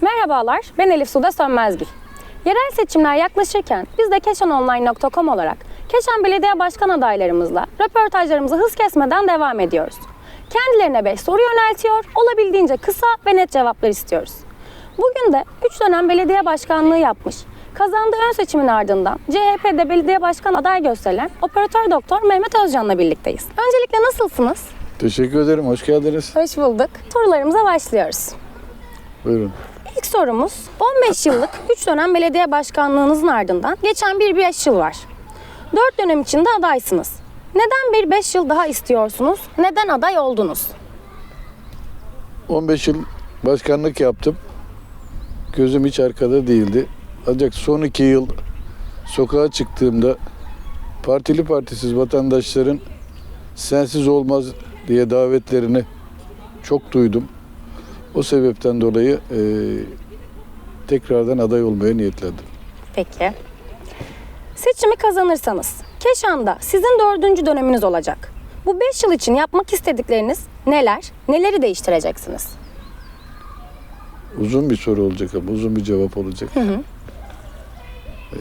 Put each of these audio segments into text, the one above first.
Merhabalar, ben Elif Suda Sönmezgil. Yerel seçimler yaklaşırken biz de keşanonline.com olarak Keşan Belediye Başkan adaylarımızla röportajlarımızı hız kesmeden devam ediyoruz. Kendilerine 5 soru yöneltiyor, olabildiğince kısa ve net cevaplar istiyoruz. Bugün de 3 dönem belediye başkanlığı yapmış, kazandığı ön seçimin ardından CHP'de belediye başkan aday gösterilen operatör doktor Mehmet Özcan'la birlikteyiz. Öncelikle nasılsınız? Teşekkür ederim. Hoş geldiniz. Hoş bulduk. Sorularımıza başlıyoruz. Buyurun. İlk sorumuz 15 yıllık 3 dönem belediye başkanlığınızın ardından geçen bir 5 yıl var. 4 dönem içinde adaysınız. Neden bir 5 yıl daha istiyorsunuz? Neden aday oldunuz? 15 yıl başkanlık yaptım. Gözüm hiç arkada değildi. Ancak son iki yıl sokağa çıktığımda partili partisiz vatandaşların sensiz olmaz diye davetlerini çok duydum. O sebepten dolayı eee, tekrardan aday olmaya niyetlendim. Peki. Seçimi kazanırsanız Keşan'da sizin dördüncü döneminiz olacak. Bu 5 yıl için yapmak istedikleriniz neler? Neleri değiştireceksiniz? Uzun bir soru olacak ama uzun bir cevap olacak. hı. Ee,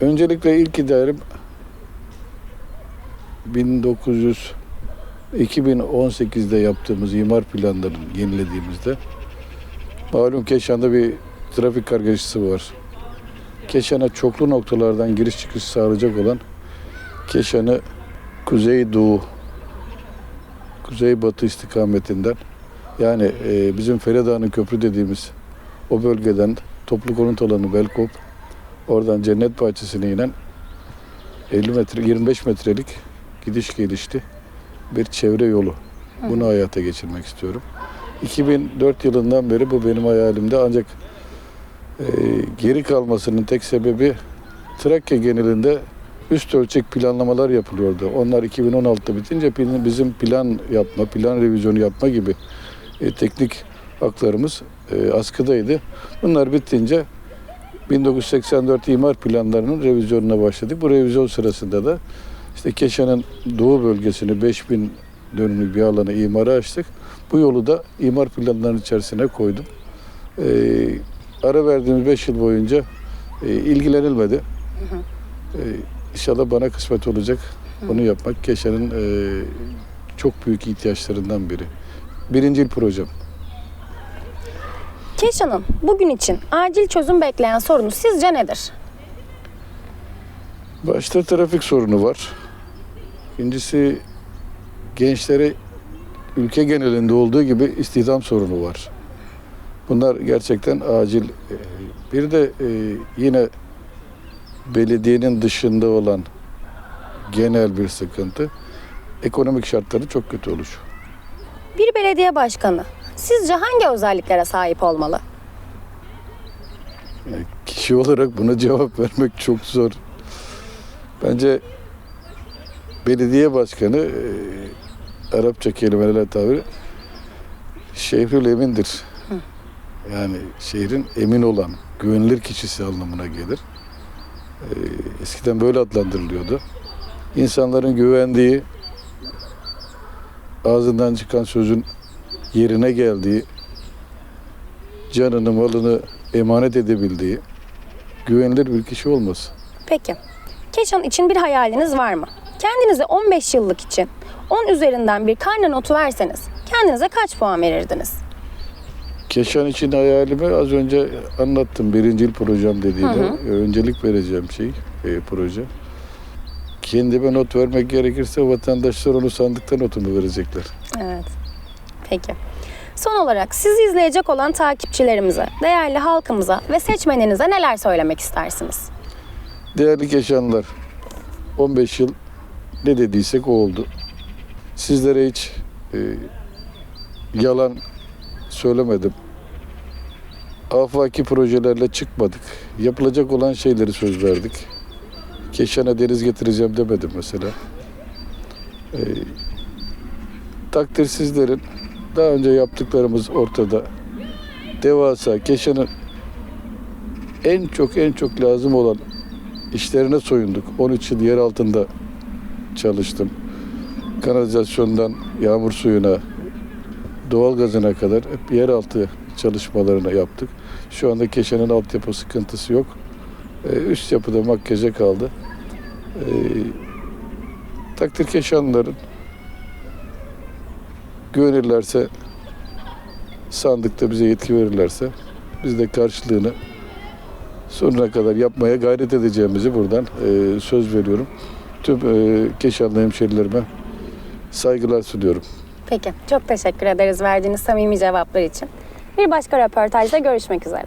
öncelikle ilk idarem 1900 2018'de yaptığımız imar planlarını yenilediğimizde malum Keşan'da bir trafik kargaşası var. Keşan'a çoklu noktalardan giriş çıkış sağlayacak olan Keşan'ı kuzey-doğu, kuzey-batı istikametinden yani e, bizim Feridağ'ın köprü dediğimiz o bölgeden toplu konut alanı Belkop oradan Cennet Bahçesi'ne inen 50 metre 25 metrelik gidiş gelişli bir çevre yolu. Bunu hayata geçirmek istiyorum. 2004 yılından beri bu benim hayalimde ancak e, geri kalmasının tek sebebi Trakya genelinde üst ölçek planlamalar yapılıyordu. Onlar 2016'da bitince bizim plan yapma, plan revizyonu yapma gibi e, teknik haklarımız e, askıdaydı. Bunlar bittince 1984 imar planlarının revizyonuna başladık. Bu revizyon sırasında da işte Keşan'ın doğu bölgesini 5000 dönümlük bir alanı imara açtık. Bu yolu da imar planlarının içerisine koydum. E, ara verdiğimiz 5 yıl boyunca e, ilgilenilmedi. E, inşallah bana kısmet olacak. Onu yapmak Keşan'ın e, çok büyük ihtiyaçlarından biri. Birincil projem. Keşan'ın bugün için acil çözüm bekleyen sorunu sizce nedir? Başta trafik sorunu var. İkincisi gençlere ülke genelinde olduğu gibi istihdam sorunu var. Bunlar gerçekten acil. Ee, Bir de e, yine belediyenin dışında olan genel bir sıkıntı. Ekonomik şartları çok kötü oluşu. Bir belediye başkanı sizce hangi özelliklere sahip olmalı? Yani kişi olarak buna cevap vermek çok zor. Bence belediye başkanı e, Arapça kelimelerle tabiri şehrül emindir. Yani şehrin emin olan, güvenilir kişisi anlamına gelir. E, eskiden böyle adlandırılıyordu. İnsanların güvendiği, ağzından çıkan sözün yerine geldiği, canını, malını emanet edebildiği, güvenilir bir kişi olması. Peki. Keşan için bir hayaliniz var mı? Kendinize 15 yıllık için 10 üzerinden bir karne notu verseniz kendinize kaç puan verirdiniz? Keşan için hayalimi az önce anlattım. Birincil projem dediğimde öncelik vereceğim şey, e, proje. Kendime not vermek gerekirse vatandaşlar onu sandıkta notumu verecekler. Evet. Peki. Son olarak sizi izleyecek olan takipçilerimize, değerli halkımıza ve seçmeninize neler söylemek istersiniz? Değerli Keşanlılar, 15 yıl ne dediysek o oldu. Sizlere hiç e, yalan söylemedim. Afaki projelerle çıkmadık. Yapılacak olan şeyleri söz verdik. Keşan'a deniz getireceğim demedim mesela. E, takdir sizlerin. Daha önce yaptıklarımız ortada. Devasa, Keşan'ın en çok en çok lazım olan işlerine soyunduk. 13 yıl yer altında çalıştım. kanalizasyondan yağmur suyuna, doğalgazına kadar hep yeraltı çalışmalarını yaptık. Şu anda Keşan'ın altyapı sıkıntısı yok. Ee, üst yapıda makyaja kaldı. Ee, takdir Keşanlıların güvenirlerse sandıkta bize yetki verirlerse biz de karşılığını sonuna kadar yapmaya gayret edeceğimizi buradan e, söz veriyorum. Tüm e, Keşanlı hemşerilerime saygılar sunuyorum. Peki, çok teşekkür ederiz verdiğiniz samimi cevaplar için. Bir başka röportajda görüşmek üzere.